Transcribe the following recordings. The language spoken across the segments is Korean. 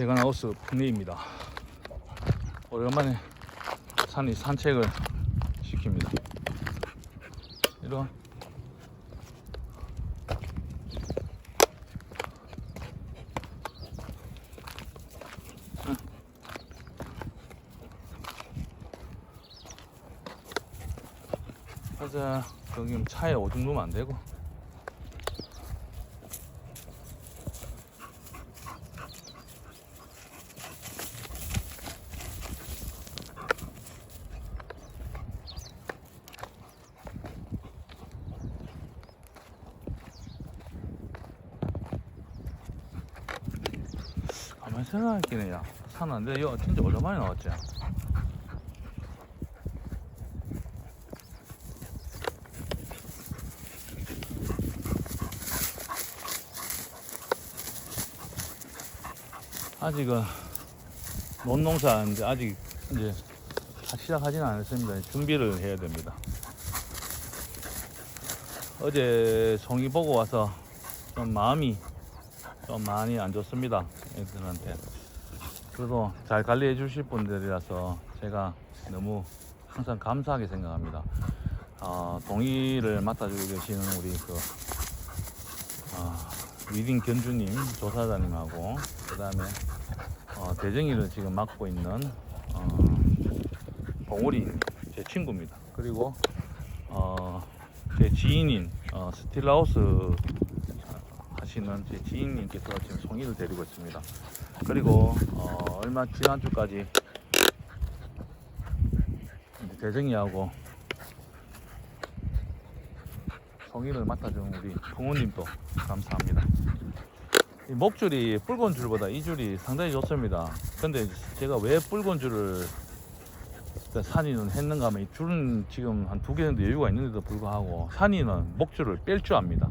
베가나우스 풍리입니다. 오랜만에 산이 산책을 시킵니다. 이런 가자 여기 차에 오줌 누면 안 되고 생각할게네 야 산안데 이거 진짜 오랜만에 나왔지 아직은 논농사 이제 아직 이제 시작하지는 않았습니다. 준비를 해야 됩니다. 어제 송이 보고 와서 좀 마음이 좀 많이 안 좋습니다. 애들한테. 그래도 잘 관리해 주실 분들이라서 제가 너무 항상 감사하게 생각합니다. 어, 동의를 맡아주고 계시는 우리 그 어, 위딩 견주님 조사장님하고 그 다음에 어, 대정이를 지금 맡고 있는 어, 봉우리 제 친구입니다. 그리고 어, 제 지인인 어, 스틸라우스 하시는 제 지인님께서 지금 송이를 데리고 있습니다. 그리고 어, 얼마 지난 주까지 이제 대정이하고 송이를 맡아준 우리 부모님도 감사합니다. 이 목줄이 붉은 줄보다 이 줄이 상당히 좋습니다. 근데 제가 왜 붉은 줄을 산이는 했는가 하면 이 줄은 지금 한 두 개 정도 여유가 있는데도 불구하고 산이는 목줄을 뺄 줄 압니다.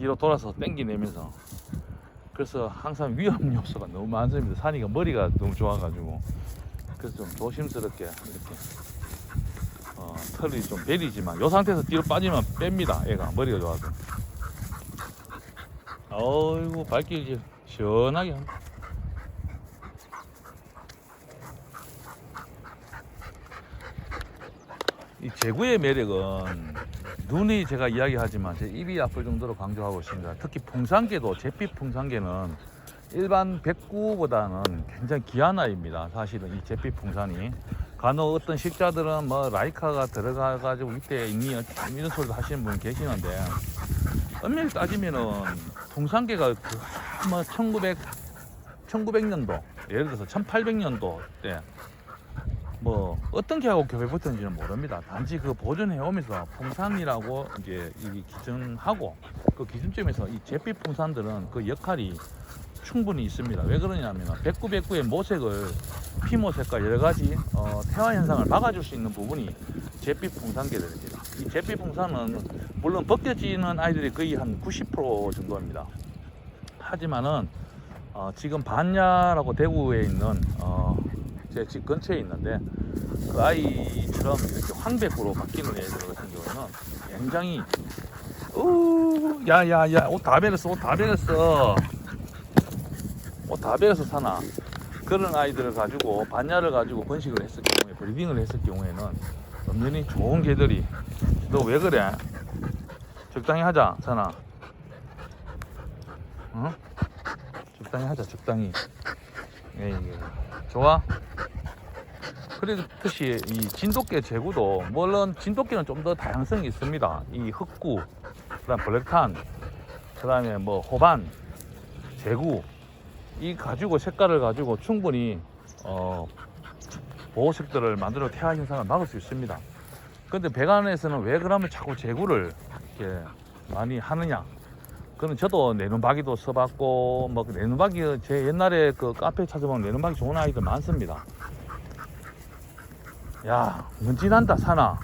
뒤로 돌아서 당기내면서 그래서 항상 위험 요소가 너무 많습니다. 산이가 머리가 너무 좋아가지고 그래서 좀 조심스럽게 이렇게 어, 털이 좀 베리지만 이 상태에서 뒤로 빠지면 뺍니다. 얘가 머리가 좋아서. 어이구 발길 시원하게 합니다. 이 제구의 매력은 눈이 제가 이야기하지만 제 입이 아플 정도로 강조하고 있습니다. 특히 풍산개도 제빛 풍산개는 일반 백구보다는 굉장히 귀한 아이입니다. 사실은 이 제빛 풍산이 간혹 어떤 식자들은 뭐 라이카가 들어가 가지고 밑에 있니 이런 소리도 하시는 분 계시는데 엄밀히 따지면은 풍산개가 그 뭐 1900, 1900년도 예를 들어서 1800년도 때 뭐 어떤 개하고 교배 붙었는지는 모릅니다. 단지 그 보존해 오면서 풍산이라고 이제 이 기준하고 그 기준점에서 이 제빛 풍산들은 그 역할이 충분히 있습니다. 왜 그러냐면 백구 백구의 모색을 피모색과 여러 가지 어, 태화 현상을 막아줄 수 있는 부분이 제빛 풍산개들입니다. 이 제빛 풍산은 물론 벗겨지는 아이들이 거의 한 90% 정도입니다. 하지만은 어, 지금 반야라고 대구에 있는 어, 제 집 근처에 있는데 그 아이처럼 이렇게 황백으로 바뀌는 애들 같은 경우는 굉장히 우 야야야 옷 다 베렸어 옷 다 베렸어 옷 다 베려서 사나 그런 아이들을 가지고 반야를 가지고 번식을 했을 경우에 브리딩을 했을 경우에는 엄연히 좋은 개들이 너 왜 그래 적당히 하자 사나 어? 적당히 하자 적당히 예, 예. 좋아? 그렇듯이 이 진돗개 제구도 물론 진돗개는 좀 더 다양성이 있습니다. 이 흑구, 그다음 블랙탄, 그다음에 뭐 호반, 제구 이 가지고 색깔을 가지고 충분히 어, 보호색들을 만들어 태아 현상을 막을 수 있습니다. 근데 배관에서는 왜 그러면 자꾸 제구를 이렇게 많이 하느냐? 그는 저도 내눈박이도 써봤고 뭐그 내눈박이 제 옛날에 그 카페 찾아보면 내눈박이 좋은 아이들 많습니다. 야 먼지 난다 사나.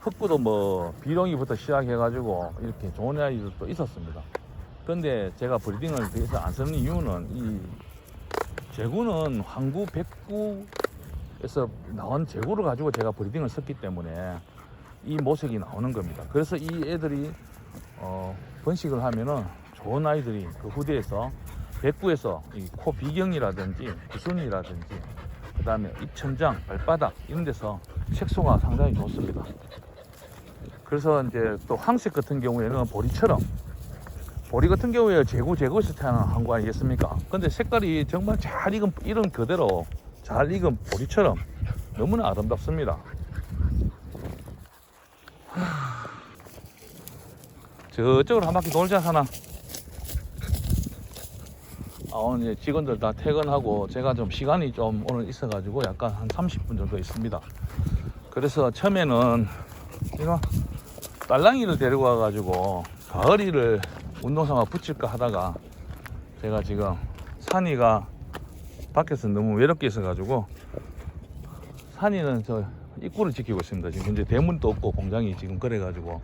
흑구도 뭐 비룡이부터 시작해 가지고 이렇게 좋은 아이들도 있었습니다. 근데 제가 브리딩을 위해서 안 쓰는 이유는 이 제구는 황구 백구에서 나온 제구를 가지고 제가 브리딩을 썼기 때문에 이 모색이 나오는 겁니다. 그래서 이 애들이 어, 번식을 하면은 좋은 아이들이 그 후대에서 백구에서 이 코 비경이라든지 구순이라든지 그 다음에 입천장, 발바닥 이런 데서 색소가 상당히 좋습니다. 그래서 이제 또 황색 같은 경우에는 보리처럼 보리 같은 경우에 제구 제구에서 태어난 항구 아니겠습니까? 근데 색깔이 정말 잘 익은 이런 그대로 잘 익은 보리처럼 너무나 아름답습니다. 하... 저쪽으로 한 바퀴 돌자 하나. 아, 이제 직원들 다 퇴근하고 제가 좀 시간이 좀 오늘 있어가지고 약간 한 30분 정도 있습니다. 그래서 처음에는 이거 딸랑이를 데리고 와가지고 가을이를 운동삼아 붙일까 하다가 제가 지금 산이가 밖에서 너무 외롭게 있어가지고 산이는 저 입구를 지키고 있습니다. 지금 현재 대문도 없고 공장이 지금 그래가지고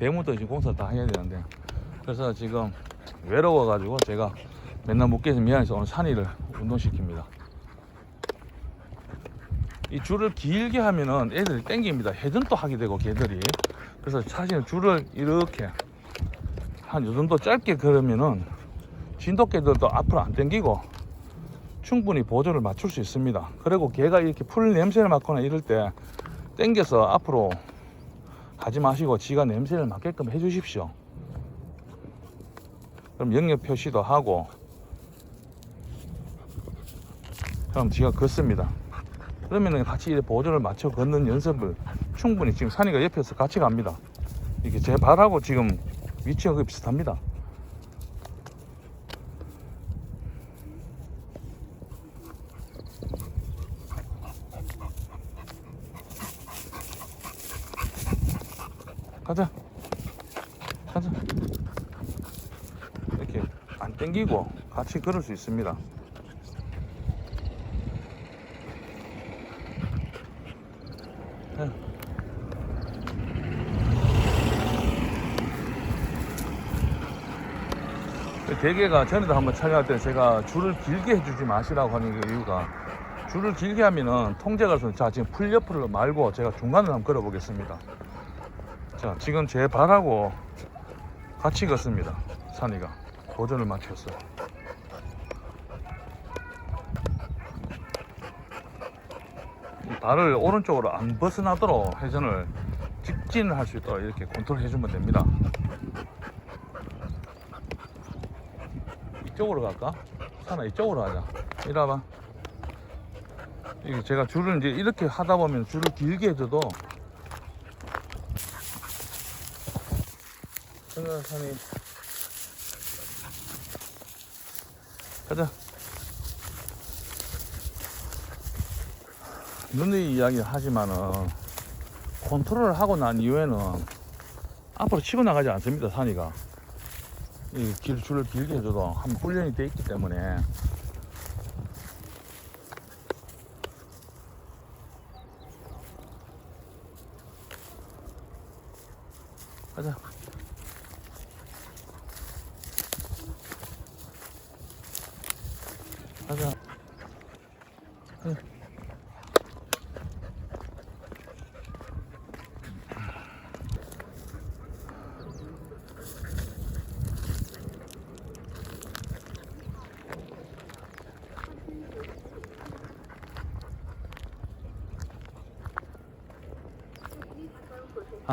대문도 지금 공사를 다 해야 되는데 그래서 지금 외로워가지고 제가 맨날 못 계서 미안해서 오늘 산이를 운동시킵니다. 이 줄을 길게 하면은 애들이 땡깁니다. 회전도 하게 되고 개들이 그래서 사실은 줄을 이렇게 한 요 정도 짧게 걸으면은 진돗개들도 앞으로 안 당기고 충분히 보조를 맞출 수 있습니다. 그리고 개가 이렇게 풀 냄새를 맡거나 이럴 때 당겨서 앞으로 가지 마시고 지가 냄새를 맡게끔 해 주십시오. 그럼 영역 표시도 하고 그럼 지가 걷습니다. 그러면은 같이 보조를 맞춰 걷는 연습을 충분히 지금 산이가 옆에서 같이 갑니다. 이게 제 발하고 지금 위치가 거의 비슷합니다. 가자. 가자. 이렇게 안 땡기고 같이 걸을 수 있습니다. 대게가 전에도 한번 촬영할 때 제가 줄을 길게 해주지 마시라고 하는 그 이유가 줄을 길게 하면은 통제가 서자 지금 풀 옆으로 말고 제가 중간을 한번 걸어 보겠습니다. 자 지금 제 발하고 같이 걷습니다. 산이가 도전을 이 발을 오른쪽으로 안 벗어나도록 회전을 직진을 할 수 있도록 이렇게 컨트롤 해주면 됩니다 이쪽으로 갈까? 산아 이쪽으로 가자. 이리 와봐. 이게 제가 줄을 이제 이렇게 하다 보면 줄을 길게 해줘도 생각하니. 가자. 눈의 이야기 하지만은 컨트롤을 하고 난 이후에는 앞으로 치고 나가지 않습니다 산이가 이 길, 줄을 길게 해줘도 한 훈련이 돼 있기 때문에 가자 가자.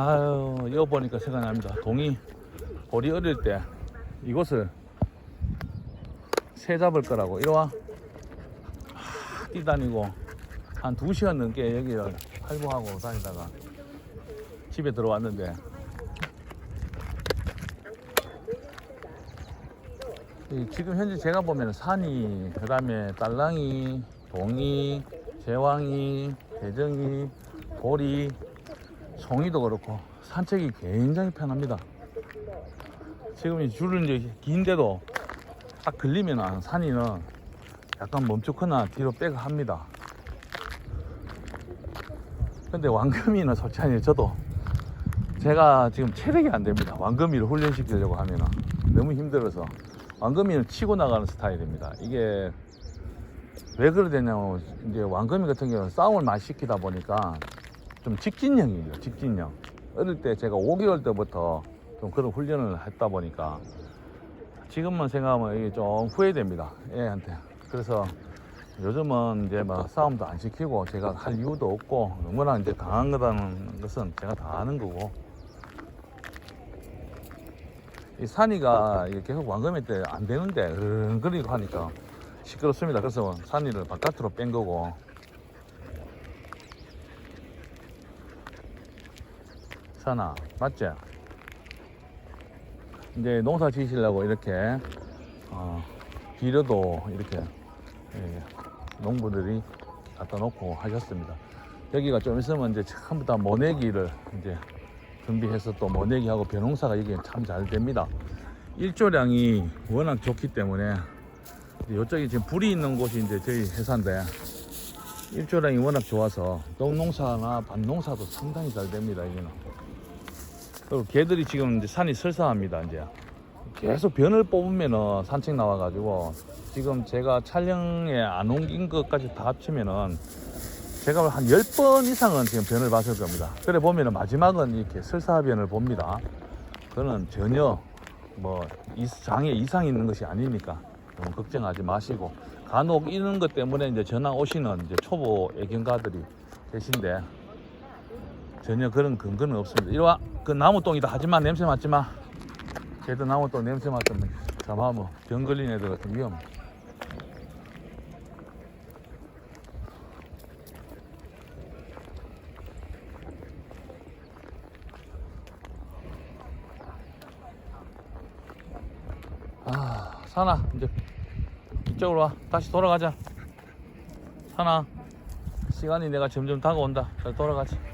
아유 이거 보니까 생각납니다. 동이 우리 어릴 때 이곳을 새 잡을 거라고. 이리 와. 하, 뛰다니고 한 2시간 넘게 여기를 활보하고 다니다가 집에 들어왔는데. 이 지금 현재 제가 보면 산이 그 다음에 딸랑이 동이 제왕이 대정이 보리 송이도 그렇고 산책이 굉장히 편합니다. 지금 이 줄은 이제 긴데도 딱 걸리면 산이는 약간 멈추거나 뒤로 빼고 합니다. 근데 왕금이는 솔직히 저도 제가 지금 체력이 안 됩니다. 왕금이를 훈련시키려고 하면 너무 힘들어서 왕금이는 치고 나가는 스타일입니다. 이게 왜 그래 되냐면 이제 왕금이 같은 경우는 싸움을 많이 시키다 보니까 좀 직진형이에요. 직진형. 어릴 때 제가 5개월 때부터 좀 그런 훈련을 했다 보니까 지금만 생각하면 이게 좀 후회됩니다. 애한테. 그래서 요즘은 이제 막 싸움도 안 시키고 제가 할 이유도 없고 너무나 이제 강한 거라는 것은 제가 다 아는 거고 이 산이가 계속 왕금일 때 안 되는데 은근히고 하니까 시끄럽습니다. 그래서 산이를 바깥으로 뺀 거고 산아 맞지? 이제 농사 지으시려고 이렇게 어, 비료도 이렇게 예, 농부들이 갖다 놓고 하셨습니다. 여기가 좀 있으면 이제 다 모내기를 이제 준비해서 또 모내기하고 벼농사가 여기 참잘 됩니다. 일조량이 워낙 좋기 때문에 이쪽에 지금 불이 있는 곳이 이제 저희 회사인데 일조량이 워낙 좋아서 농농사나 밭농사도 상당히 잘 됩니다. 여기는. 그리고 개들이 지금 이제 산이 설사합니다. 이제 계속 변을 뽑으면은 산책 나와가지고 지금 제가 촬영에 안 옮긴 것까지 다 합치면은 제가 한 10번 이상은 지금 변을 봤을 겁니다. 그래 보면은 마지막은 이렇게 설사변을 봅니다. 그거는 전혀 뭐 이- 장에 이상이 있는 것이 아니니까 너무 걱정하지 마시고 간혹 이런 것 때문에 이제 전화 오시는 이제 초보 애견가들이 계신데 전혀 그런 근거는 없습니다. 이리 와. 그 나무똥이다. 하지마. 냄새 맡지 마. 걔도 나무똥 냄새 맡으면 잡아면 병 걸린 애들 같은 위험. 아, 사나 이제 이쪽으로 와. 다시 돌아가자. 사나. 시간이 내가 점점 다가온다. 자, 돌아가자.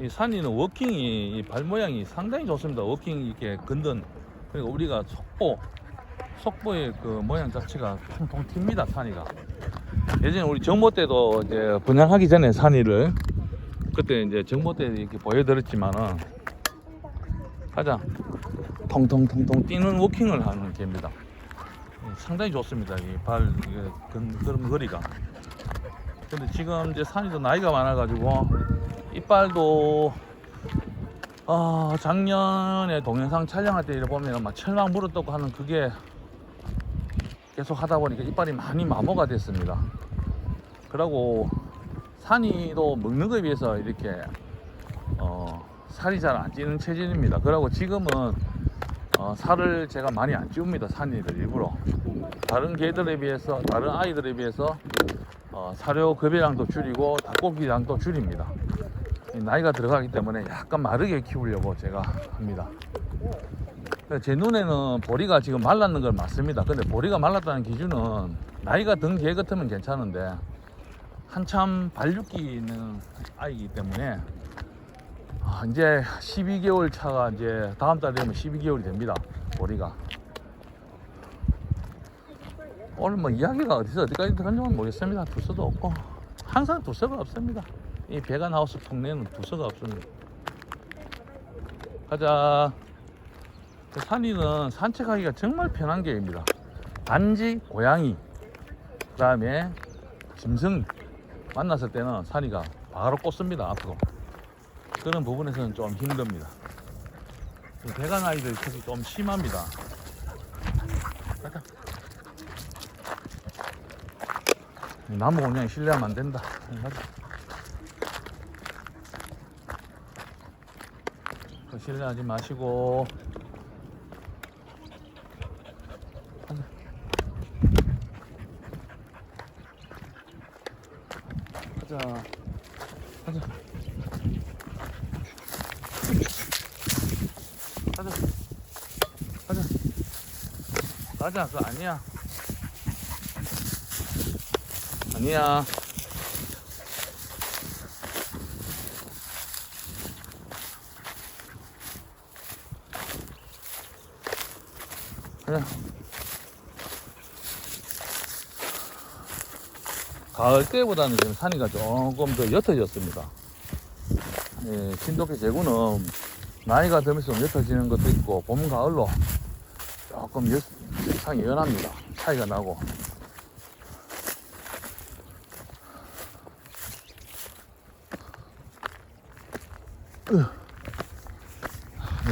이 산이는 워킹이 이발 모양이 상당히 좋습니다. 워킹 이렇게 건든 그리고 우리가 속보 속보의 그 모양 자체가 통통 튑니다. 산이가 예전에 우리 정보 때도 이제 분양하기 전에 산이를 그때 이제 정보 때 이렇게 보여드렸지만은 가자 통통통통 뛰는 워킹을 하는 개입니다. 상당히 좋습니다. 이발 근거리가. 근데 지금 이제 산이도 나이가 많아가지고 이빨도 아 작년에 동영상 촬영할 때 보면 막 철망 물어뜯고 하는 그게 계속 하다 보니까 이빨이 많이 마모가 됐습니다. 그러고 산이도 먹는 거에 비해서 이렇게 어, 살이 잘 안 찌는 체질입니다. 그러고 지금은 어, 살을 제가 많이 안 찌웁니다. 산이들 일부러 다른 개들에 비해서 다른 아이들에 비해서 어, 사료 급여량도 줄이고 닭고기량도 줄입니다. 이 나이가 들어가기 때문에 약간 마르게 키우려고 제가 합니다. 그제 눈에는 보리가 지금 말랐는 건 맞습니다. 근데 보리가 말랐다는 기준은 나이가 든 개 같으면 괜찮은데 한참 발육기 있는 아이기 때문에 아, 이제 12개월 차가 이제 다음 달 되면 12개월이 됩니다. 보리가. 오늘 뭐 이야기가 어디서 어디까지 들어간지 모르겠습니다. 두서도 없고 항상 두서가 없습니다. 이 배간 하우스 동네는 두서가 없습니다. 가자. 그 산이는 산책하기가 정말 편한 게입니다. 단지 고양이, 그 다음에 짐승 만났을 때는 산이가 바로 꽂습니다. 앞으로. 그런 부분에서는 좀 힘듭니다. 그 배간 아이들 특히 좀 심합니다. 가자. 나무 그냥 실례하면 안 된다. 가자. 실례하지 마시고. 가자. 가자. 가자. 가자. 가자. 가자. 그거 아니야. 아니야. 가을 때보다는 지금 산이가 조금 더 옅어졌습니다. 예, 신도계 제구는 나이가 들면서 좀 옅어지는 것도 있고 봄, 가을로 조금 옅, 상이 연합니다. 차이가 나고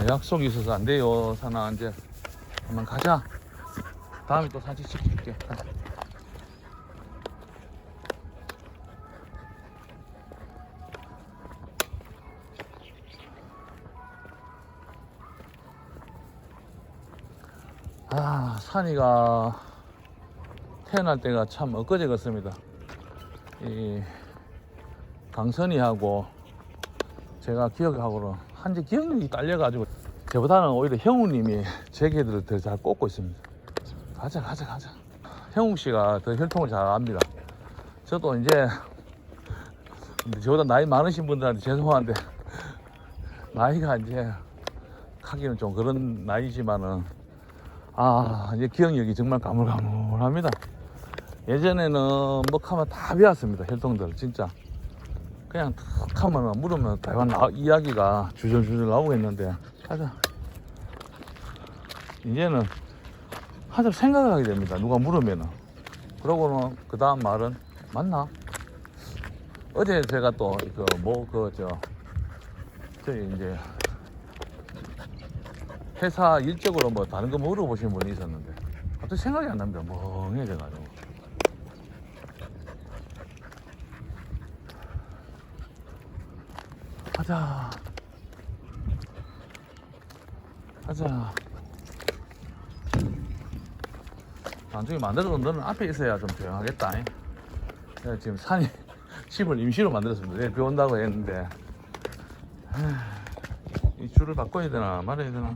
약속이 있어서 안 돼요 사나 이제 한번 가자. 다음에 또 사진 찍어줄게. 가자. 아 산이가 태어날 때가 참 엊그제 같습니다. 이 강선이하고 제가 기억하고는 한지 기억력이 딸려가지고 저보다는 오히려 형우님이 제 개들을 더 잘 꽂고 있습니다. 가자 가자 가자. 형우 씨가 더 혈통을 잘 압니다. 저도 이제 저보다 나이 많으신 분들한테 죄송한데 나이가 이제 하기는 좀 그런 나이지만은 아 이제 기억력이 정말 가물가물합니다. 예전에는 먹하면 다 배웠습니다 혈통들 진짜. 그냥 탁 하면 물으면 나, 이야기가 주절주절 나오겠는데 가자 이제는 한참 생각을 하게 됩니다 누가 물으면은 그러고는 그 다음 말은 맞나? 어제 제가 또 그 뭐 그 저 저희 이제 회사 일적으로 뭐 다른 거 물어보신 분이 있었는데 갑자기 생각이 안 납니다 멍해져가지고 가자. 가자. 나중에 만들어도 너는 앞에 있어야 좀 조용하겠다. 잉? 내가 지금 산이 집을 임시로 만들었습니다. 내일 비 온다고 했는데 이 줄을 바꿔야 되나 말아야 되나